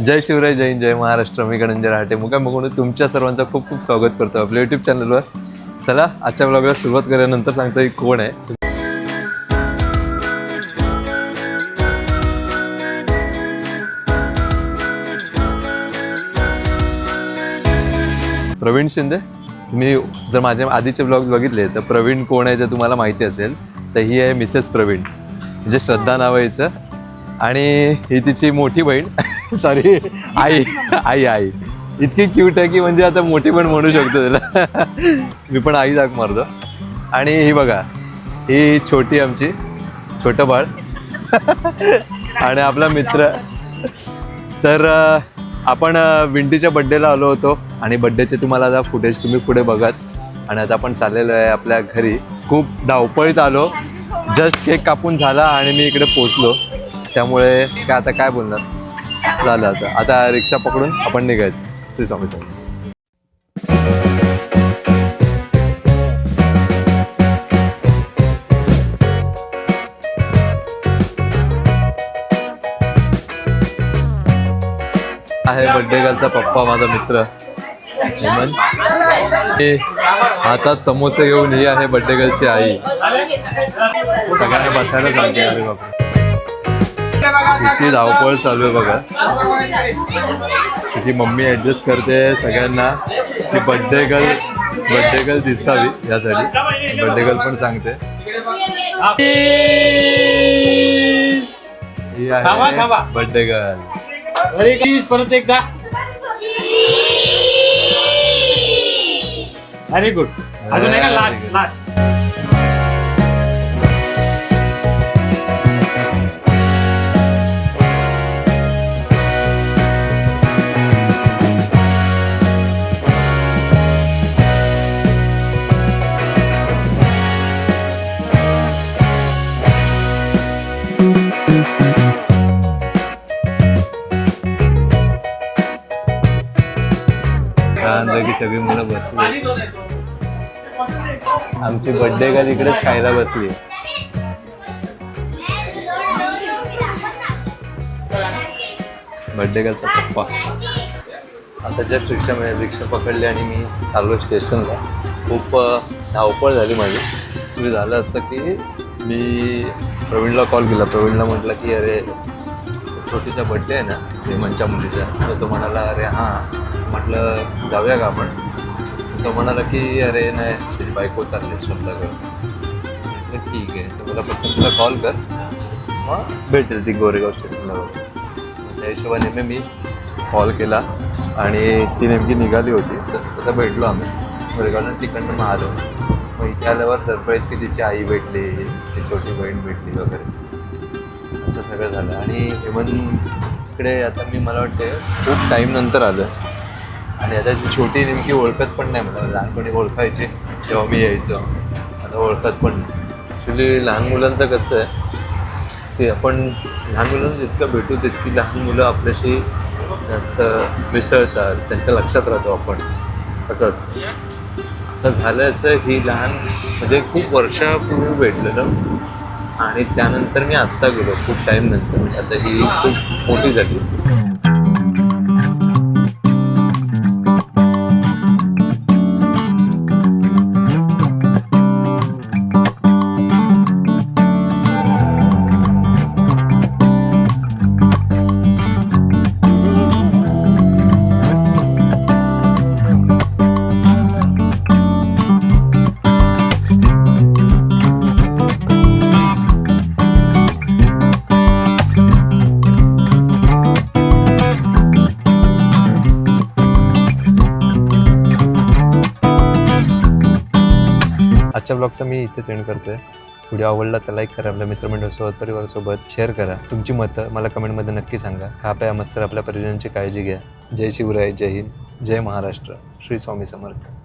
जय शिवराय जय जय महाराष्ट्र. मी गणंजय राहटे. मुकाम बघून तुमच्या सर्वांचं खूप खूप स्वागत करतो आपल्या युट्यूब चॅनलवर चला आजच्या ब्लॉगला सुरुवात करूया. सांगतो की कोण आहे. प्रवीण शिंदे मी जर माझे आधीचे ब्लॉग्स बघितले तर प्रवीण कोण आहे ते तुम्हाला माहिती असेल तर ही आहे मिसेस प्रवीण. म्हणजे श्रद्धा नाव आहे हिचं आणि ही तिची मोठी बहीण. सॉरी आई आई आई. इतकी क्यूट आहे की म्हणजे आता मोठी पण म्हणू शकतो त्याला. मी पण आई जाग मारतो. आणि ही बघा ही छोटी आमची छोटं बाळ. आणि आपला मित्र. तर आपण विंटीच्या बड्डेला आलो होतो. आणि बड्डेचे तुम्हाला आता फुटेज तुम्ही पुढे बघाच. आणि आता आपण चाललेलो आहे आपल्या घरी. खूप धावपळीत आलो. जस्ट केक कापून झाला आणि मी इकडे पोचलो त्यामुळे काय आता काय बोलणार? झालं आता. आता रिक्षा पकडून आपण निघायचं. श्री स्वामी साहेब आहे बड्डे गर्लचा पप्पा माझा मित्र. हेमंत. हे हातात समोसे घेऊन ही आहे बड्डे गर्लची आई. सगळ्यांना बसायला सांगते अरे बापरे किती धावपळ चालू आहे बघा. तिची मम्मी ऍडजस्ट करते सगळ्यांना की बड्डे गर्ल बड्डे गर्ल दिसावी यासाठी. बड्डे गर्ल पण सांगते. ही आहे. बड्डे गर्ल परत एकदा. व्हेरी गुड अजून एका लास्ट. लास्ट छानपैकी सगळी मुलं बसली. आमची बर्थडे गर्ल इकडेच खायला बसली. बर्थडे गर्लचा पप्पा. आता जस्ट रिक्षा मिळेल रिक्षा पकडली आणि मी आलो स्टेशनला. खूप धावपळ झाली माझी. तुम्ही झालं असतं की मी प्रवीणला कॉल केला. प्रवीणला म्हटलं की अरे छोटीचा बड्डे आहे ना हेमंतच्या मुलीचा तर तो म्हणाला अरे हां म्हटलं जाऊया का आपण? तो म्हणाला की अरे नाही तुझी बायको चालली श्रद्धाकडे म्हटलं ठीक आहे. तर मला फक्त तुला कॉल कर मग भेटेल ती गोरेगाव स्टेशनला त्या हिशोबाने मी कॉल केला आणि ती नेमकी निघाली होती. तर तसं भेटलो आम्ही. गोरेगावला तिकडनं मग आलो. मग इथे आल्यावर सरप्राईज की तिची आई भेटली ती छोटी बहीण भेटली वगैरे. असं सगळं झालं. आणि हेमंतकडे आता मी मला वाटते खूप टाईम नंतर आलं. आणि आता छोटी नेमकी ओळखत पण नाही मला. लहानपणी ओळखायची तेव्हा मी यायचो. आता ओळखत पण ॲक्च्युली लहान मुलांचं कसं आहे की आपण लहान मुलांना जितकं भेटू तितकी लहान मुलं आपल्याशी जास्त मिसळतात. त्यांच्या लक्षात राहतो आपण. असं. आता झालं असं ही लहान म्हणजे खूप वर्षापूर्वी भेटलेलं. आणि त्यानंतर मी आत्ता गेलो खूप टाईम नंतर. म्हणजे आता ही खूप मोठी झाली. आजच्या ब्लॉगचा मी इथेच सेंड करतोय. व्हिडिओ आवडला तर लाईक करा. आपल्या मित्रमंडळसोबत परिवारासोबत शेअर करा. तुमची मतं मला कमेंटमध्ये नक्की सांगा. खा प्या मस्त आपल्या परिजनांची काळजी घ्या. जय शिवराय जय हिंद जय महाराष्ट्र. श्री स्वामी समर्थ.